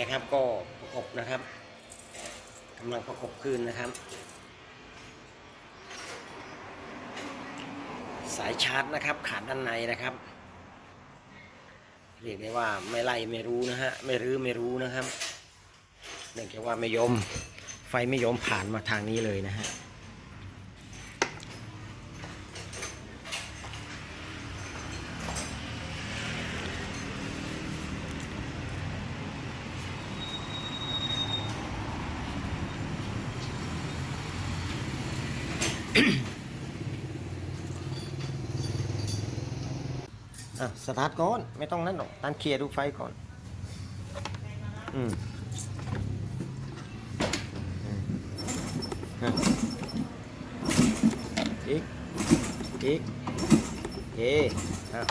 นะครับก็ประกบนะครับกำลังประกบคืนนะครับ สายชาร์จนะครับ ขาดด้านในนะครับ เรียกได้ว่าไม่ไล่ไม่รู้นะฮะไม่รื้อไม่รู้นะครับเนื่องจากว่าไม่ยอมไฟไม่ยอมผ่านมาทางนี้เลยนะฮะ อะสตาร์ทก่อน ไม่ต้องนั่นหรอกตันเคลียร์ดูไฟก่อน อืมอืมอะอีก อีกโอเคอะ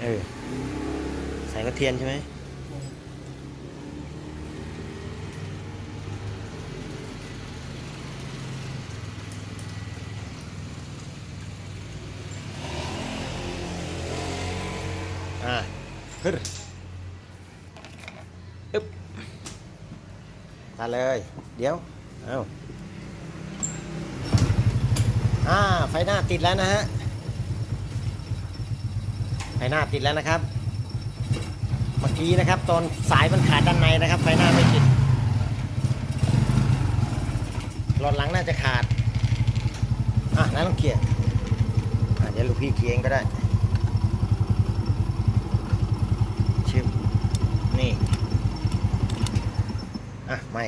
เออ ใส่กระเทียนใช่ไหม อ่าฮึด อึ๊บมาเลย เดี๋ยว เอาอ่า ไฟหน้าติดแล้วนะฮะ ไฟหน้าติดแล้วนะครับ เมื่อกี้นะครับ ตอนสายมันขาดด้านในนะครับ ไฟหน้าไม่ติด หลอดหลังน่าจะขาด อะนั่นต้องเคลียร์อะเดี๋ยวลูกพี่เคลียร์เองก็ได้ ชิมนี่ อะไม่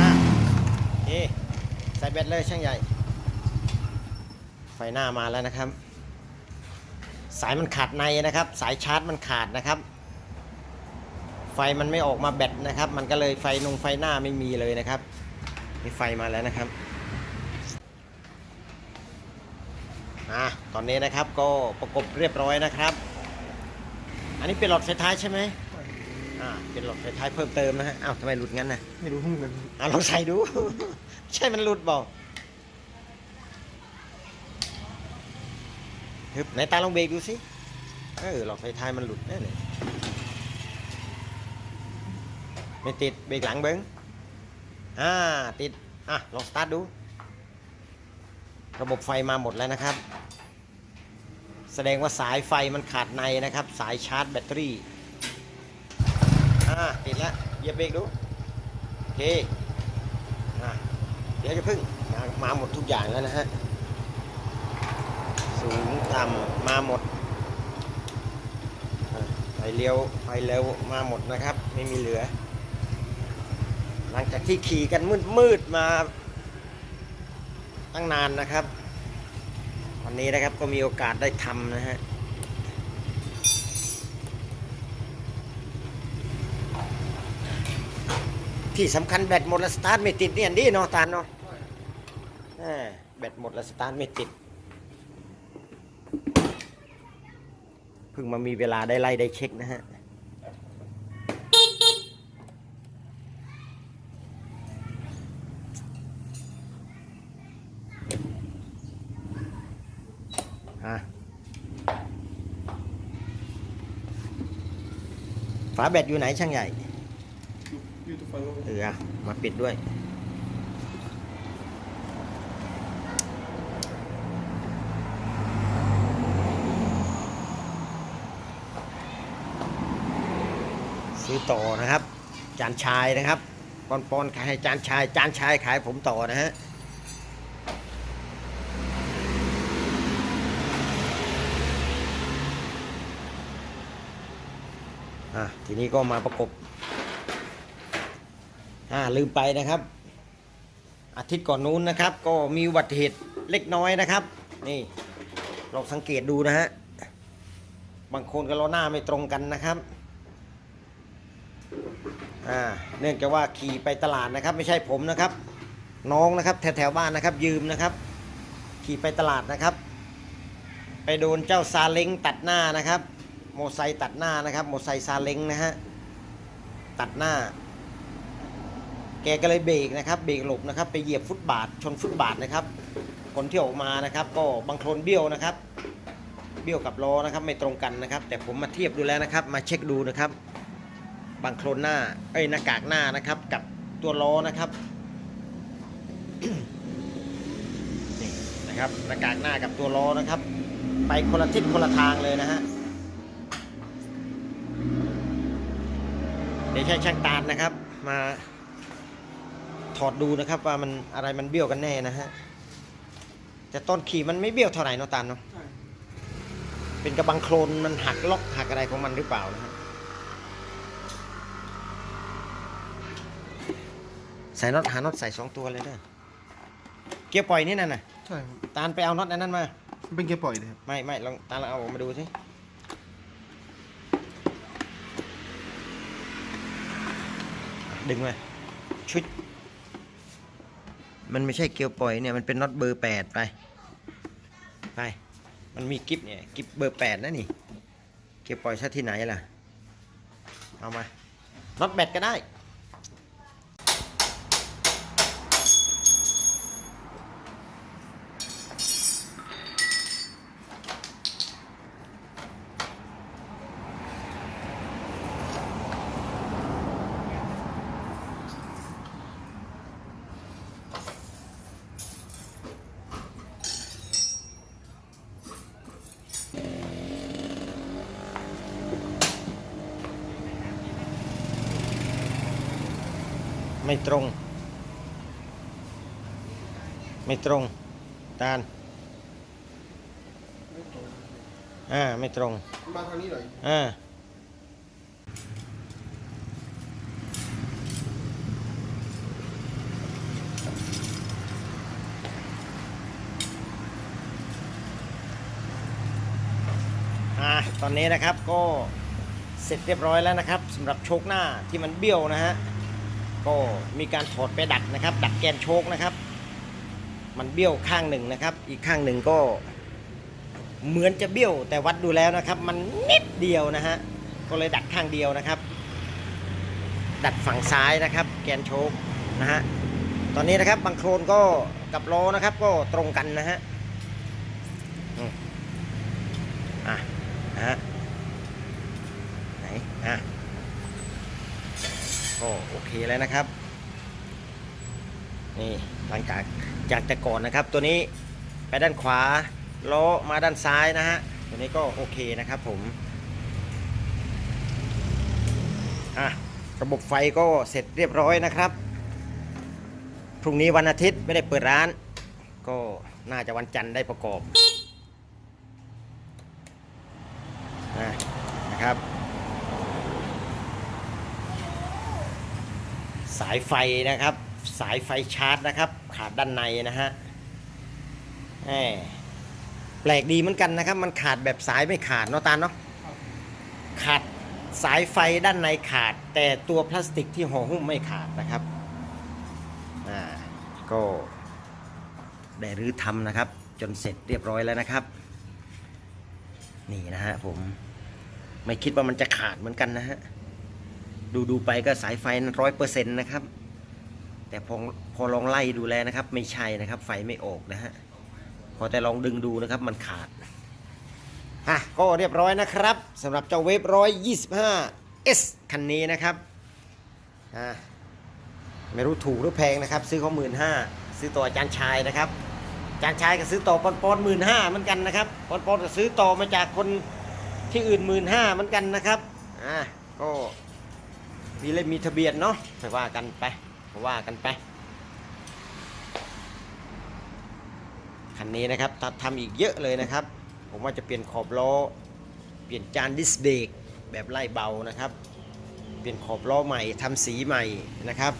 อะเอ๊ใส่แบตเลยช่างใหญ่ ไฟหน้ามาแล้วนะครับ สายมันขาดในนะครับ สายชาร์จมันขาดนะครับ ไฟมันไม่ออกมาแบตนะครับ มันก็เลยไฟนงไฟหน้าไม่มีเลยนะครับมีไฟมาแล้วนะครับ อะตอนนี้นะครับก็ประกบเรียบร้อยนะครับ อันนี้เป็นหลอดไฟท้ายใช่ไหมอ่าเป็นหลอดไฟท้ายเพิ่มเติมนะฮะอ้าวทำไมหลุดงั้นนะไม่รู้เหมือนกันอะลองใส่ดู ใช่มันหลุดเปล่าฮึบไหนตาลองเบรกดูสิเออหลอดไฟท้ายมันหลุดแน่เลยไม่ติดเบรกหลังเบิ้งอ่าติดอะลองสตาร์ทดู ระบบไฟมาหมดแล้วนะครับ แสดงว่าสายไฟมันขาดในนะครับ สายชาร์จแบตเตอรี่อ่าติดแล้วเหยียบเบรกดูโอเคอะเดี๋ยวจะพึ่งมามาหมดทุกอย่างแล้วนะฮะสูงต่ำมาหมดไฟเลี้ยวไฟเร็วมาหมดนะครับ ไม่มีเหลือ หลังจากที่ขี่กันมืดมืดๆมา ตั้งนานนะครับ วันนี้นะครับก็มีโอกาสได้ทำนะฮะที่สำคัญแบตหมดแล้วสตาร์ทไม่ติดเนี่ยดีเนาะตาลเนาะแหมแบตหมดแล้วสตาร์ทไม่ติดเพิ่งมามีเวลาได้ไล่ได้เช็คนะฮะ อะฝาแบตอยู่ไหนช่างใหญ่เออะมาปิดด้วย ซื้อต่อนะครับ จานชายนะครับปอนปอนขายจานชาย จานชายขายผมต่อนะฮะ อะทีนี้ก็มาประกบอ่าลืมไปนะครับ อาทิตย์ก่อนนู้นนะครับ ก็มีอุบัติเหตุเล็กน้อยนะครับ นี่ลองสังเกตดูนะฮะบางคนก็ล้อหน้าไม่ตรงกันนะครับอ่าเนื่องจากว่าขี่ไปตลาดนะครับ ไม่ใช่ผมนะครับ น้องนะครับ แถวแถวๆบ้านนะครับ ยืมนะครับ ขี่ไปตลาดนะครับ ไปโดนเจ้าซาเล้งตัดหน้านะครับ โมไซค์ตัดหน้านะครับ โมไซค์ซาเล้งนะฮะ ตัดหน้า แกก็เลยเบรกนะครับ เบรกหลบนะครับ ไปเหยียบฟุตบาท ชนฟุตบาทนะครับ คนที่ออกมานะครับ ก็บางโคลนเบี้ยวนะครับ เบี้ยวกับล้อนะครับ ไม่ตรงกันนะครับ แต่ผมมาเทียบดูแล้วนะครับ มาเช็คดูนะครับ บางโคลนหน้า เอ้ย หน้ากากหน้านะครับ กับตัวล้อนะครับนี่นะครับ หน้ากากหน้ากับตัวล้อนะครับ ไปคนละทิศคนละทางเลยนะฮะ เดี๋ยวใช้ช่างตาลนะครับ มาถอดดูนะครับว่ามันอะไรมันเบี้ยวกันแน่นะฮะแต่ตอนขี่มันไม่เบี้ยวเท่าไหร่เนอะตาลเนาะใช่เป็นกระบังโคลนมันหักล็อกหักอะไรของมันหรือเปล่านะฮะใส่น็อตหาน็อตใส่สองตัวเลยเด้อเกียร์ปล่อยนี่นั่นน่ะใช่ครับตาลไปเอาน็อตอันนั้นมามันเป็นเกียร์ปล่อยเลยครับไม่ไม่ลองตาลองเอาออกมาดูสิ ดึงมาชุด มันไม่ใช่เกียวปล่อยเนี่ย มันเป็นน็อตเบอร์แปดไป ไป มันมีกิฟเนี่ย กิฟเบอร์แปดนะนี่ เกียวปล่อยซะที่ไหนล่ะ เอามา น็อตแบตก็ได้ ไม่ตรง ไม่ตรงตาลอ่าไม่ตรง มาทางนี้หน่อยอ่าอ่าตอนนี้นะครับก็เสร็จเรียบร้อยแล้วนะครับสำหรับโชคหน้าที่มันเบี้ยวนะฮะ ก็มีการถอดไปดัดนะครับ ดัดแกนโชคนะครับ มันเบี้ยวข้างหนึ่งนะครับ อีกข้างหนึ่งก็เหมือนจะเบี้ยวแต่วัดดูแล้วนะครับ มันนิดเดียวนะฮะก็เลยดัดข้างเดียวนะครับ ดัดฝั่งซ้ายนะครับ แกนโชคนะฮะตอนนี้นะครับบางโครนก็กับล้อนะครับ ก็ตรงกันนะฮะอืมอะนะฮะไหนอะ ก็โอเคแล้วนะครับ นี่หลังจากจากแต่ก่อนนะครับ ตัวนี้ไปด้านขวาล้อมาด้านซ้ายนะฮะตัวนี้ก็โอเคนะครับผมอะระบบไฟก็เสร็จเรียบร้อยนะครับ พรุ่งนี้วันอาทิตย์ไม่ได้เปิดร้าน ก็น่าจะวันจันทร์ได้ประกอบอะนะครับ สายไฟนะครับ สายไฟชาร์จนะครับ ขาดด้านในนะฮะแหมแปลกดีเหมือนกันนะครับ มันขาดแบบสายไม่ขาดเนาะตาเนาะขาดสายไฟด้านในขาด แต่ตัวพลาสติกที่ห่อหุ้มไม่ขาดนะครับอ่าก็ได้รื้อทำนะครับ จนเสร็จเรียบร้อยแล้วนะครับ นี่นะฮะผมไม่คิดว่ามันจะขาดเหมือนกันนะฮะ ดูดูไปก็สายไฟร้อยเปอร์เซ็นต์นะครับ แต่พอพอลองไล่ดูแลนะครับ ไม่ใช่นะครับ ไฟไม่ออกนะฮะพอแต่ลองดึงดูนะครับมันขาดอะก็เรียบร้อยนะครับสำหรับเจ้าเวฟร้อยยี่สิบห้าเอสคันนี้นะครับอ่าไม่รู้ถูกหรือแพงนะครับ ซื้อเขาหมื่นห้าซื้อต่ออาจารย์ชายนะครับอาจารย์ชายก็ซื้อต่อปอนปอนหมื่นห้าเหมือนกันนะครับปอนปอนก็ซื้อต่อมาจากคนที่อื่นหมื่นห้าเหมือนกันนะครับอ่าก็ มีเล่มมีทะเบียนเนาะไปว่ากันไปว่ากันไปคันนี้นะครับทำทำอีกเยอะเลยนะครับ ผมว่าจะเปลี่ยนขอบล้อ เปลี่ยนจานดิสเบรกแบบไล่เบานะครับ เปลี่ยนขอบล้อใหม่ทำสีใหม่นะครับ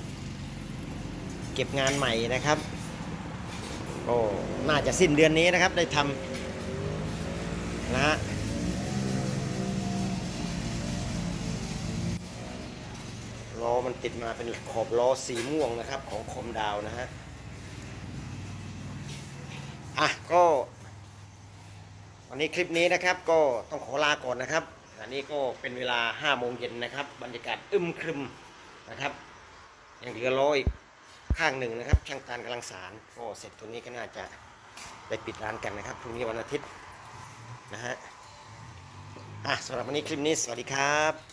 เก็บงานใหม่นะครับก็น่าจะสิ้นเดือนนี้นะครับได้ทำนะฮะ ล้อมันติดมาเป็นขอบล้อสีม่วงนะครับ ของคมดาวนะฮะ อะก็วันนี้คลิปนี้นะครับก็ต้องขอลาก่อนนะครับอันนี้ก็เป็นเวลา5โมงเย็นนะครับ บรรยากาศอึมครึมนะครับยังเหลือล้ออีกข้างหนึ่งนะครับ ช่างตาลกำลังสารโอ้เสร็จตัวนี้ก็น่าจะได้ปิดร้านกันนะครับพรุ่งนี้วันอาทิตย์นะฮะอะสำหรับวันนี้คลิปนี้สวัสดีครับ